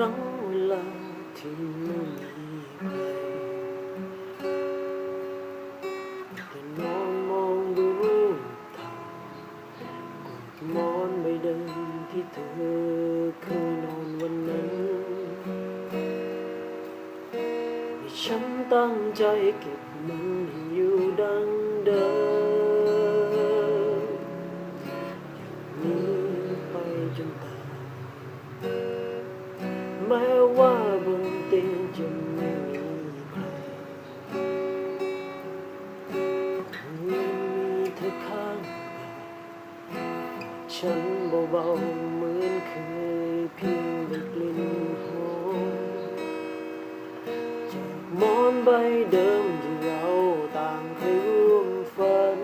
ครั้งเวลาที่ไม่มีใครแต่นอนมองดูรูปถ่ายกอดมอนใบเดิมที่เธอเคยนอนวันนั้นให้ฉันตั้งใจเก็บมัน แม้ว่าบนเตียงจะไม่มีใครยังมีเธอข้างกายฉันเบาๆเหมือนเคยเพียงได้กลิ่นหอมจากหมอนใบเดิมที่เราต่างเคยร่วมฝัน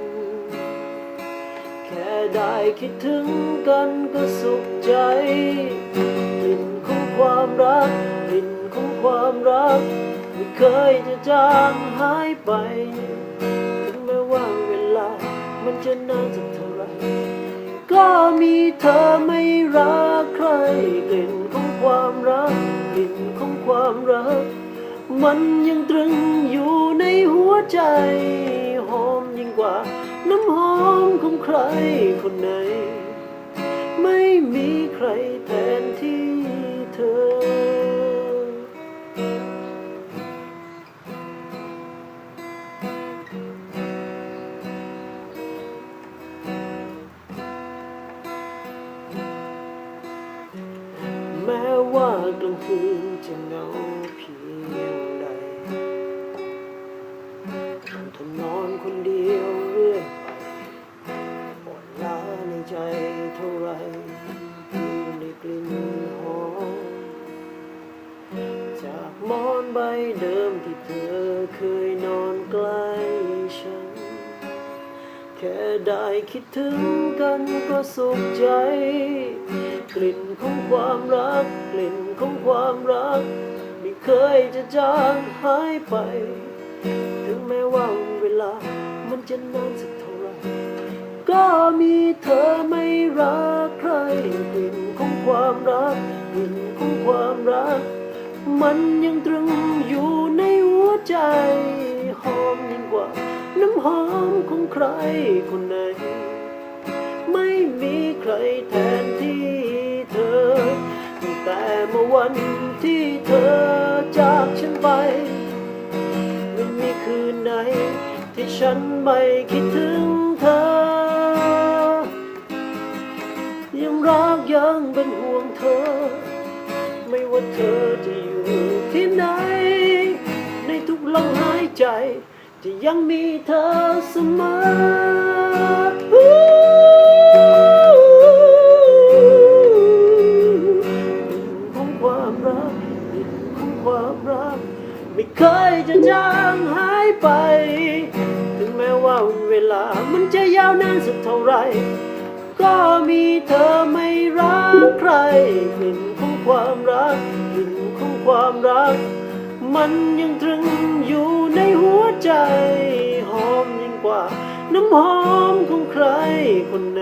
แค่ได้คิดถึงกันก็สุขใจ รักกลิ่นของความรัก ไม่เคยจะจางหายไป ถึงแม้ว่าเวลา มันจะนานสักเท่าไรก็มีเธอไม่รักใครกลิ่นของความรักกลิ่นของความรัก มันยังตรึงอยู่ในหัวใจหอมยิ่งกว่าน้ำหอมของใครคนไหน ไม่มีใครแทนที่เธอ ลางคืนจะเหงาเพียงใดทนนอนคนเดียวเรื่อยไปปวดล้าในใจเท่าไรเพียงได้กลิ่นหอมจากมอนใบเดิมที่เธอเคยนอนใกล้ฉัน แค่ได้คิดถึงกันก็สุขใจ กลิ่นของความรักกลิ่น ของความรัก ไม่เคยจะจางหายไป ถึงแม้ว่าเวลามันจะนานสักเท่าไรก็มีเธอไม่รักใครกลิ่นของความรักกลิ่นของความรัก มันยังตรึงอยู่ในหัวใจหอมยิ่งกว่าน้ำหอมของใครคนไหน ไม่มีใครแทนที่ มื่อวันที่เธอจากฉันไปไม่มีคืนไหน ที่ฉันไม่คิดถึงเธอ ยังรักยังเป็นห่วงเธอ ไม่ว่าเธอจะอยู่ที่ไหน ในทุกลมหายใจจะยังมีเธอเสมอ ไม่เคยจะจางหายไป ถึงแม้ว่าเวลามันจะยาวนานสักเท่าไร ก็มีเธอไม่รักใครกลิ่นของความรักกลิ่นของความรัก มันยังตรึงอยู่ในหัวใจ หอมยิ่งกว่า น้ำหอมของใครคนไหน